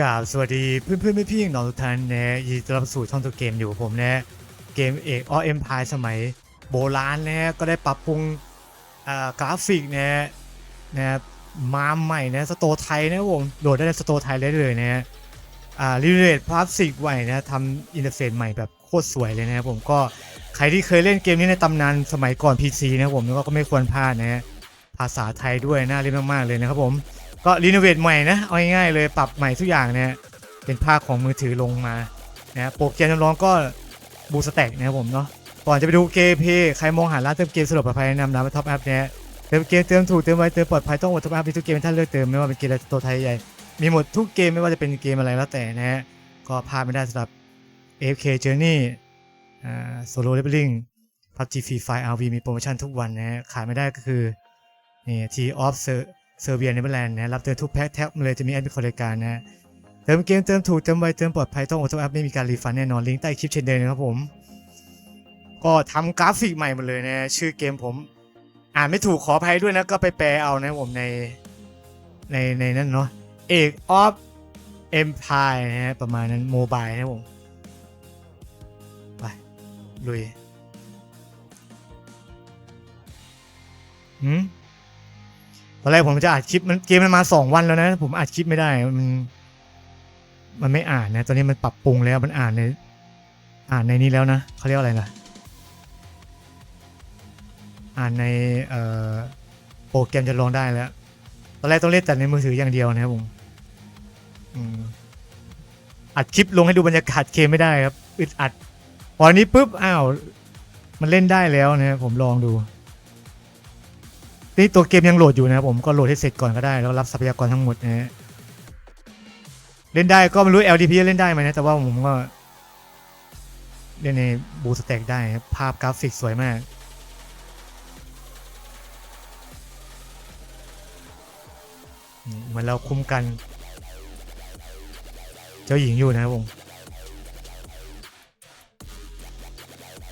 กราบสวัสดีเพื่อนเพื่อนพี่ๆน้องทุกท่านนะยินดีต้อนรับสู่ช่องตัวเกมอยู่ผมนะเกมเอกอเอ็มพายสมัยโบราณนะก็ได้ปรับปรุงกราฟิกนะนะมาใหม่นะสโตไทยนะผมโหลดได้ในสโตไทยได้เลยนะอ่ารีเรทพลาสติกใหม่นะทำอินเทอร์เฟซใหม่แบบโคตรสวยเลยนะผมก็ใครที่เคยเล่นเกมนี้ในตำนานสมัยก่อน PC นะผมก็ไม่ควรพลาดนะภาษาไทยด้วยน่าเล่นมากๆเลยนะครับผม ก็รีโนเวทใหม่นะเอาง่ายๆเลยปรับใหม่ทุกอย่างเนี่ยเป็นภาคของมือถือลงมานะโปรแกรมจำลองก็บูสแต็กนะครับผมเนาะก่อนจะไปดูเกมเพย์ใครมองหาร้านเติมเกมสะดวกปลอดภัยแนะนำร้านท็อปแอปเนี่ยเติมเกมเติมถูกเติมไวเติมปลอดภัยต้องอดท็อปแอปมีทุกเกมท่านเลือกเติมไม่ว่าเป็นเกมอะไรตัวไทยใหญ่มีหมดทุกเกมไม่ว่าจะเป็นเกมอะไรแล้วแต่นะฮะก็พลาดไม่ได้สำหรับ AFK Journey อ่า Solo Leveling PUBG Free Fire RV มีโปรโมชั่นทุกวันนะฮะขาดไม่ได้ก็คือนี่ T Off เซอร์เบียเนเธอร์แลนด์นะรับเติมทุกแพ็คแท็บเลยจะมีแอดมินคนรายการนะเติมเกมเติมถูกเติมไวเติมปลอดภัยต้องออโต้แอปไม่มีการรีฟันแน่นอนลิงก์ใต้คลิปเช่นเดิมนะครับผม ก็ทำกราฟิกใหม่หมดเลยนะ ชื่อเกมผม อ่านไม่ถูกขออภัยด้วยนะก็ไปแปลเอานะผมในในในนั้นเนาะเอกออฟเอ็มพายนะฮะประมาณนั้นโมบายนะผมไปลุยหืม ตอนแรกผมจะอัดคลิปมันเกมมันมาสองวันแล้วนะ ผมอัดคลิปไม่ได้ มันมันไม่อ่านนะ ตอนนี้มันปรับปรุงแล้วมันอ่านในอ่านในนี้แล้วนะเขาเรียกอะไรล่ะ อ่านในเอ่อโปรแกรมจะลองได้แล้ว ตอนแรกต้องเล่นแต่ในมือถืออย่างเดียวนะครับผมอัดคลิปลงให้ดูบรรยากาศเกมไม่ได้ครับอึดอัด พออันนี้ปุ๊บอ้าว มันเล่นได้แล้วนะครับผมลองดู นี่ตัวเกมยังโหลดอยู่นะครับผมก็โหลดให้เสร็จก่อนก็ได้แล้วรับทรัพยากรทั้งหมดนะฮะเล่นได้ก็ไม่รู้ LDP เล่นได้ไหมนะแต่ว่าผมก็เล่นในบูสแต็กได้ภาพกราฟิกสวยมาก เหมือนเราคุ้มกัน เจ้าหญิงอยู่นะครับผม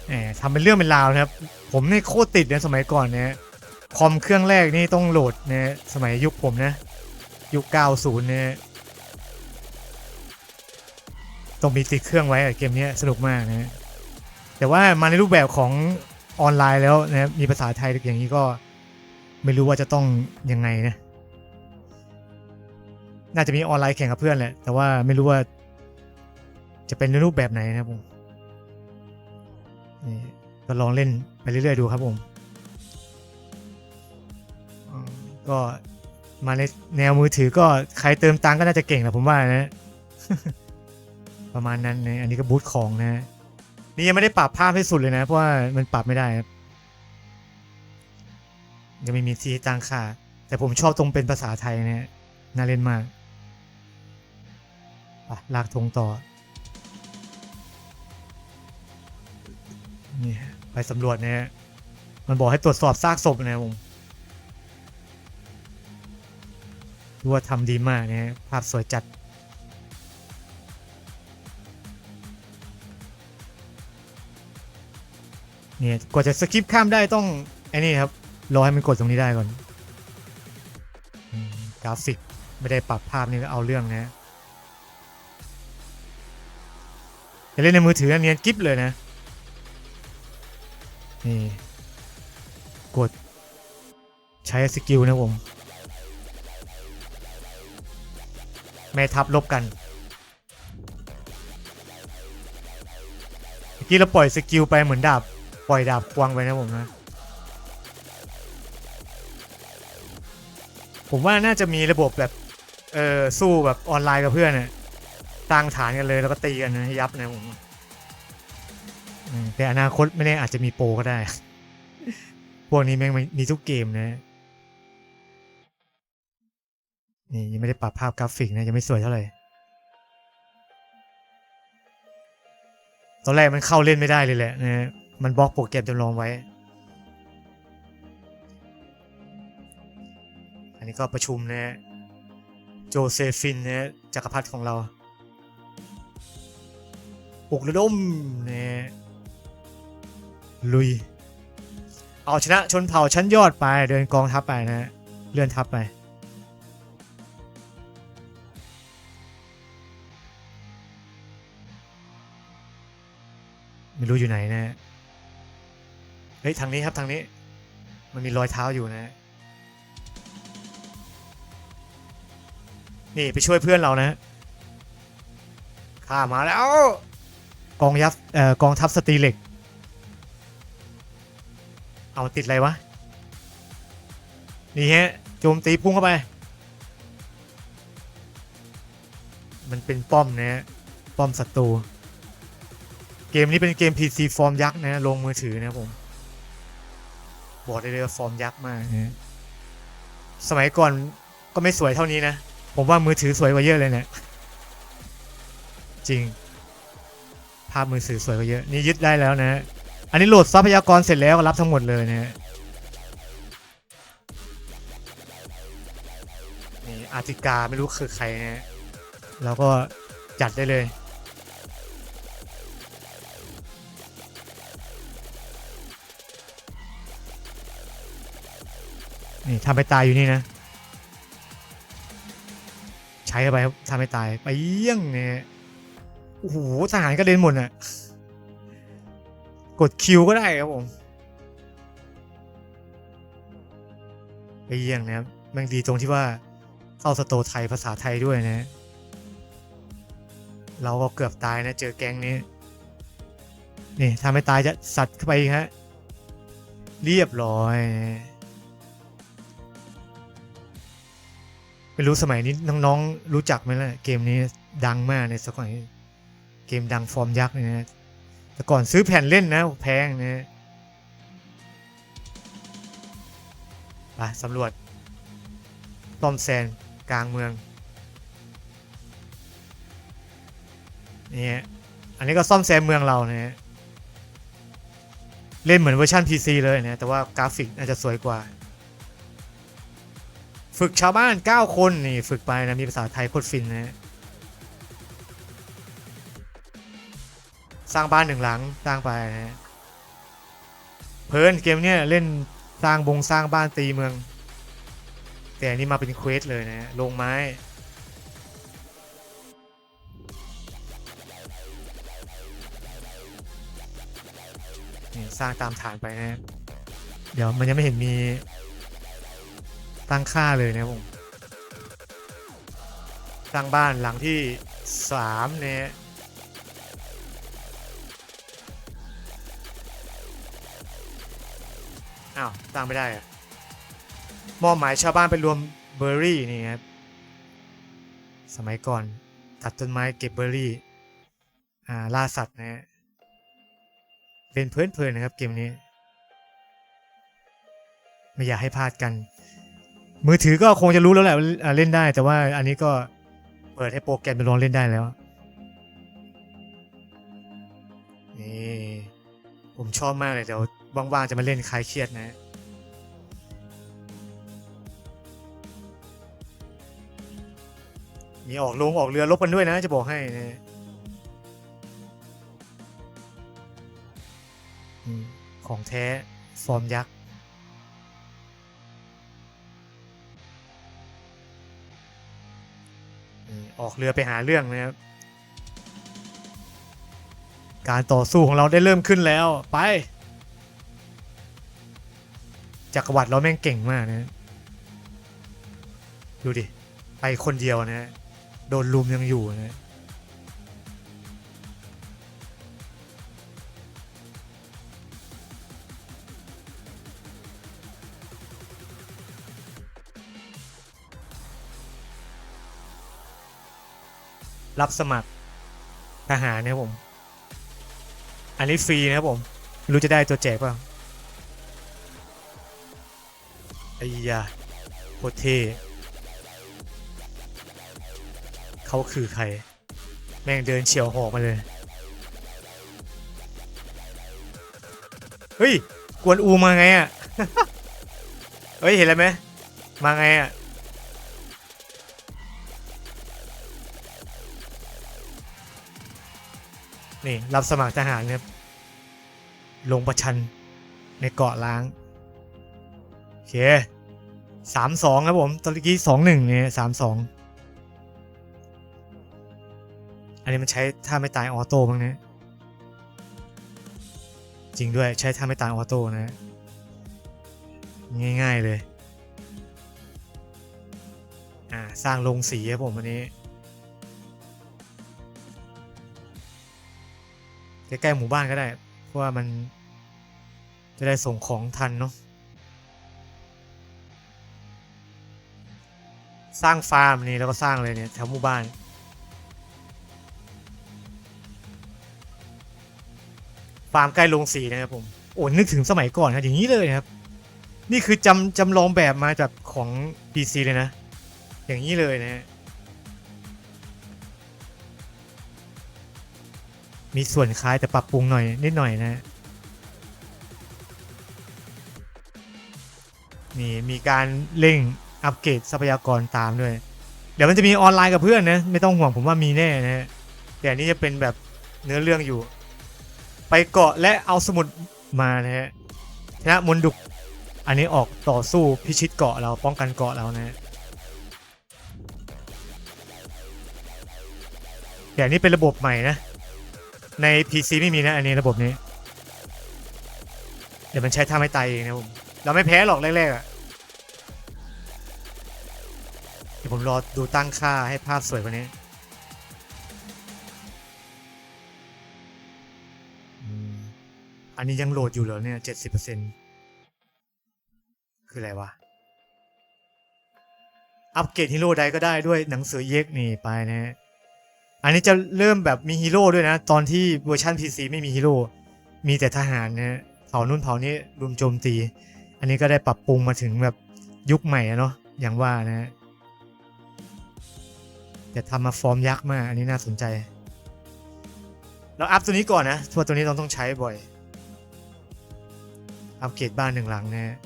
แหมทำเป็นเรื่องเป็นราวนะครับ ผมนี่โคตรติดนะสมัยก่อนเนี่ย คอมเครื่องแรกนี่ต้องโหลดนะสมัยยุคผมนะ ยุค 90 เนี่ยต้องมีติดเครื่องไว้เกมนี้สนุกมากนะแต่ว่ามาในรูปแบบของออนไลน์แล้วนะมีภาษาไทยอย่างนี้ก็ไม่รู้ว่าจะต้องยังไงนะ น่าจะมีออนไลน์แข่งกับเพื่อนแหละ แต่ว่าไม่รู้ว่า จะเป็นรูปแบบไหนนะครับผมก็ลองเล่นไปเรื่อยๆดูครับผม ก็มาในแนวมือถือก็ใครเติมตังก็น่าจะเก่งแหละผมว่านะ ประมาณนั้นนะอันนี้ก็บูทของนะ นี่ยังไม่ได้ปรับภาพให้สุดเลยนะ เพราะว่ามันปรับไม่ได้ครับยังไม่มีที่ตั้งค่า แต่ผมชอบตรงเป็นภาษาไทยนะน่าเล่นมากไปลากธงต่อนี่ไปสำรวจเนะฮะมันบอกให้ตรวจสอบซากศพนะผม รู้ว่าทำดีมากนะฮะภาพสวยจัด เนี่ยกว่าจะสกิปข้ามได้ต้องไอ้นี่ครับ รอให้มันกดตรงนี้ได้ก่อนกราฟิกไม่ได้ปรับภาพนี่เอาเรื่องนะจะเล่นในมือถือเนียนกิ๊บเลยนะ นี่ กดใช้สกิลนะผม แม่ทัพลบกันเมื่อกี้เราปล่อยสกิลไปเหมือนดาบ ปล่อยดาบควงไปนะผมนะ ผมว่าน่าจะมีระบบแบบ เออสู้แบบออนไลน์กับเพื่อนเนี่ยตั้งฐานกันเลยแล้วก็ตีกันนะยับนะผมแต่อนาคตไม่แน่อาจจะมีโปรก็ได้ พวกนี้แม่งมีทุกเกมนะ นี่ยังไม่ได้ปรับภาพกราฟิกนะยังไม่สวยเท่าไหร่ตอนแรกมันเข้าเล่นไม่ได้เลยแหละนะมันบล็อกโปรแกรมจำลองไว้ อันนี้ก็ประชุมนะโจเซฟินนะจักรพรรดิของเราปลุกระดมนะลุย เอาชนะชนเผ่าชั้นยอดไปเดินกองทัพไปนะฮะเลื่อนทัพไป ไม่รู้อยู่ไหนนะ เฮ้ยทางนี้ครับทางนี้ มันมีรอยเท้าอยู่นะ นี่ไปช่วยเพื่อนเรานะข้ามาแล้ว กองยับเอ่อกองทัพสตรีเหล็ก เอาติดอะไรวะ นี่ฮะโจมตีพุ่งเข้าไป มันเป็นป้อมนะฮะป้อมศัตรู เกมนี้เป็นเกม PC ฟอร์มยักษ์นะลงมือถือนะผมบอกได้เลยว่าฟอร์มยักษ์มากนะสมัยก่อนก็ไม่สวยเท่านี้นะ ผมว่ามือถือสวยกว่าเยอะเลยเนะี่ยจริง ภาพมือถือสวยกว่าเยอะ นี่ยึดได้แล้วนะ อันนี้โหลดทรัพยากรเสร็จแล้วรับทั้งหมดเลยนะฮะนี่อาติกาไม่รู้คือใครนะฮะแล้วก็จัดได้เลย นี่ทำไปตายอยู่นี่นะ ใช้ไปครับทำให้ตายไปเยี่ยงเนี่ยโอ้โหทหารก็เด่นหมดอะ กดคิวก็ได้ครับผมไปเยี่ยงนะครับมันดีตรงที่ว่าเข้าสโตไทยภาษาไทยด้วยนะ เราก็เกือบตายนะ เจอแก๊งนี้ นี่ทำให้ตายจะสัตว์เข้าไปฮะ เรียบร้อย ไม่รู้สมัยนี้น้องๆรู้จักไหมล่ะเกมนี้ดังมากในสมัยเกมดังฟอร์มยักษ์เลยนะแต่ก่อนซื้อแผ่นเล่นนะแพงนะไปสำรวจต้อมแซนกลางเมืองนี่ฮะอันนี้ก็ซ่อมแซมเมืองเรานะฮะเล่นเหมือนเวอร์ชัน PC เลยนะแต่ว่ากราฟิกน่าจะสวยกว่า ฝึกชาวบ้าน 9 คนนี่ฝึกไปนะมีภาษาไทยโคตรฟินนะสร้างบ้านหนึ่งหลังสร้างไปนะเพลินเกมเนี้ยเล่นสร้างบงสร้างบ้านตีเมือง แต่อันนี้มาเป็นเควสเลยนะลงไม้สร้างตามฐานไปนะ เดี๋ยวมันยังไม่เห็นมี ตั้งค่าเลยนะผมสร้างบ้านหลังที่สามเนี่ยอ้าวสร้างไม่ได้อะมอบหมายชาวบ้านไปรวมเบอร์รี่นี่ครับ สมัยก่อนตัดต้นไม้เก็บเบอร์รี่ อ่าล่าสัตว์นะฮะเล่นเพลินๆนะครับเกมนี้ ไม่อยากให้พลาดกัน มือถือก็คงจะรู้แล้วแหละว่าเล่นได้ แต่ว่าอันนี้ก็เปิดให้โปรแกรมไปลองเล่นได้แล้วนี่ผมชอบมากเลยเดี๋ยวว่างๆจะมาเล่นคลายเครียดนะมีออกลงออกเรือลบกันด้วยนะ จะบอกให้นะของแท้ฟอร์มยักษ์ ออกเรือไปหาเรื่องนะครับ การต่อสู้ของเราได้เริ่มขึ้นแล้วไป จักรวรรดิเราแม่งเก่งมากนะดูดิ ไปคนเดียวนะ โดนลุมยังอยู่นะ รับสมัครทหารนะครับผม อันนี้ฟรีนะครับผม รู้จะได้ตัวแจกเปล่าไอ้ยาโคตรเท่เขาคือใคร แม่งเดินเฉียวหอกมาเลย เฮ้ย กวนอูมาไงอะ เฮ้ย เห็นแล้วไหมมาไงอะ นี่รับสมัครทหารครับ ลงประชันในเกาะล้าง โอเคสามสองครับผม ตอนกี้สองหนึ่งเนี่ยสามสองอันนี้มันใช้ถ้าไม่ตายออโต้บ้างนะ จริงด้วยใช้ท่าไม่ตายออโต้นะ ง่าย ๆเลย อ่า สร้างลงสีครับผมวันนี้ ใกล้ๆหมู่บ้านก็ได้ เพราะว่ามันจะได้ส่งของทันเนาะสร้างฟาร์มนี่แล้วก็สร้างเลยเนี่ยแถวหมู่บ้าน ฟาร์มใกล้ลงสีนะครับผมโอ้นึกถึงสมัยก่อนครับอย่างนี้เลยนะครับ นี่คือจำจำลองแบบมาจากของ PC เลยนะ อย่างนี้เลยนะฮะ มีส่วนคล้ายแต่ปรับปรุงหน่อยนิดหน่อยนะฮะนี่มีการเร่งอัปเกรดทรัพยากรตามด้วย เดี๋ยวมันจะมีออนไลน์กับเพื่อนนะ ไม่ต้องห่วงผมว่ามีแน่นะฮะแต่อันนี้จะเป็นแบบเนื้อเรื่องอยู่ ไปเกาะและเอาสมุดมานะฮะชนะมนดุก อันนี้ออกต่อสู้พิชิตเกาะเราป้องกันเกาะเรานะฮะแต่อันนี้เป็นระบบใหม่นะ ใน PC ไม่มีนะอันนี้ระบบนี้ เดี๋ยวมันใช้ท่าไม่ตายเองนะผม เราไม่แพ้หรอกแรกๆอะเดี๋ยวผมรอดูตั้งค่าให้ภาพสวยกว่านี้อันนี้ยังโหลดอยู่เหรอเนี่ยเจ็ดสิบเปอร์เซ็นคืออะไรวะ อัปเกรดฮีโร่ใดก็ได้ด้วยหนังสือเย็กนี่ไปนะฮะ อันนี้จะเริ่มแบบมีฮีโร่ด้วยนะ ตอนที่เวอร์ชัน PC ไม่มีฮีโร่มีแต่ทหารนะฮะเผ่านู่นเผานี้รุมโจมตี อันนี้ก็ได้ปรับปรุงมาถึงแบบยุคใหม่เนาะอย่างว่านะฮะแต่ทำมาฟอร์มยักษ์มากอันนี้น่าสนใจ เราอัพตัวนี้ก่อนนะทัวตัวนี้เราต้องใช้บ่อย อัปเกรดบ้านหนึ่งหลังนะ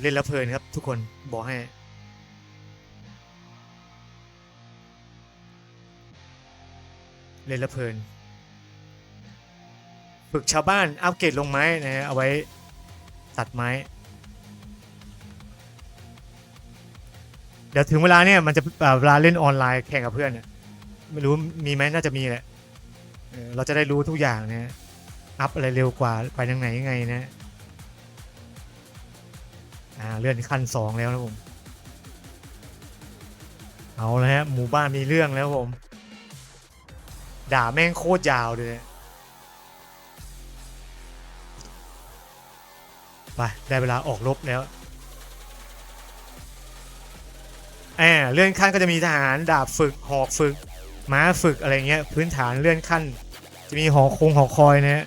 เล่นแล้วเพลินครับทุกคนบอกให้ เล่นล้วเพลิน ฝึกชาวบ้านอัปเกรดลงไม้นะฮะเอาไว้ตัดไม้ เดี๋ยวถึงเวลาเนี่ยมันจะเวลาเล่นออนไลน์แข่งกับเพื่อนเนี่ยไม่รู้มีไหมน่าจะมีแหละเราจะได้รู้ทุกอย่างนะฮะอัพอะไรเร็วกว่าไปทางไหนยังไงนะอ่าเลื่อนขั้นสองแล้วนะผม เอาแล้วฮะหมู่บ้านมีเรื่องแล้วผม ด่าแม่งโคตรยาวเลยไป ได้เวลาออกรบแล้วแอบเลื่อนขั้นก็จะมีทหารดาบฝึกหอกฝึก ม้าฝึกอะไรเงี้ย พื้นฐานเลื่อนขั้น จะมีหอคงหอคอยนะฮะ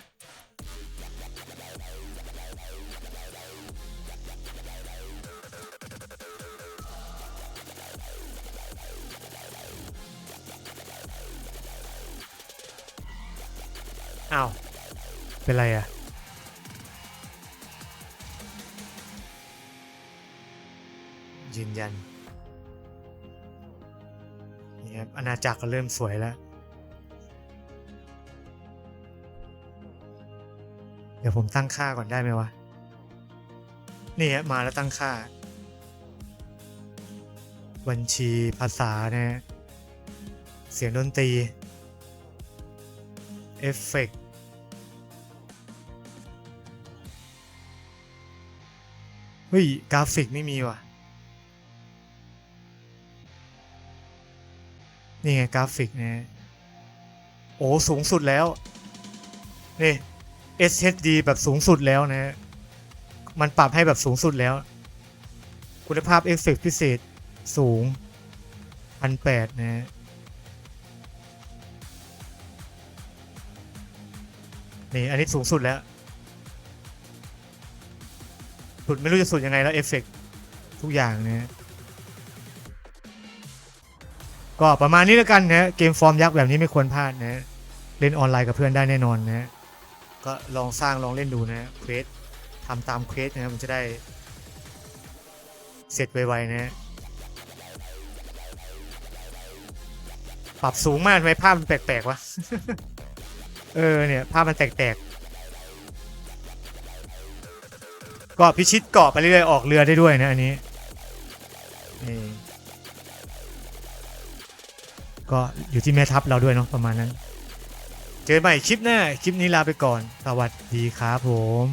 อ้าว เป็นไรอะยืนยันนี่ครับอาณาจักรก็เริ่มสวยแล้ว เดี๋ยวผมตั้งค่าก่อนได้ไหมวะ นี่ฮะมาแล้วตั้งค่า บัญชีภาษานะฮะเสียงดนตรี เอฟเฟกต์ เฮ้ย กราฟิกไม่มีว่ะ นี่ไงกราฟิกเนะโอ้ สูงสุดแล้ว นี่ SHD แบบสูงสุดแล้วนะ มันปรับให้แบบสูงสุดแล้ว คุณภาพเอฟเฟกต์พิเศษสูงพันแปดนะนี่ อันนี้สูงสุดแล้ว สุดไม่รู้จะสุดยังไงแล้วเอฟเฟกต์ทุกอย่างเนี่ยก็ประมาณนี้แล้วกันนะเกมฟอร์มยักษ์แบบนี้ไม่ควรพลาดนะเล่นออนไลน์กับเพื่อนได้แน่นอนนะก็ลองสร้างลองเล่นดูนะเควสทำตามเควสนะมันจะได้ เสร็จไวๆนะปรับสูงมากทำไมภาพมันแปลกๆวะ เออเนี่ย ภาพมันแตกๆ ก็พิชิตเกาะไปเรื่อยๆออกเรือได้ด้วยนะอันนี้นี่ก็อยู่ที่แม่ทัพเราด้วยเนาะประมาณนั้น เจอใหม่คลิปหน้า คลิปนี้ลาไปก่อน สวัสดีครับผม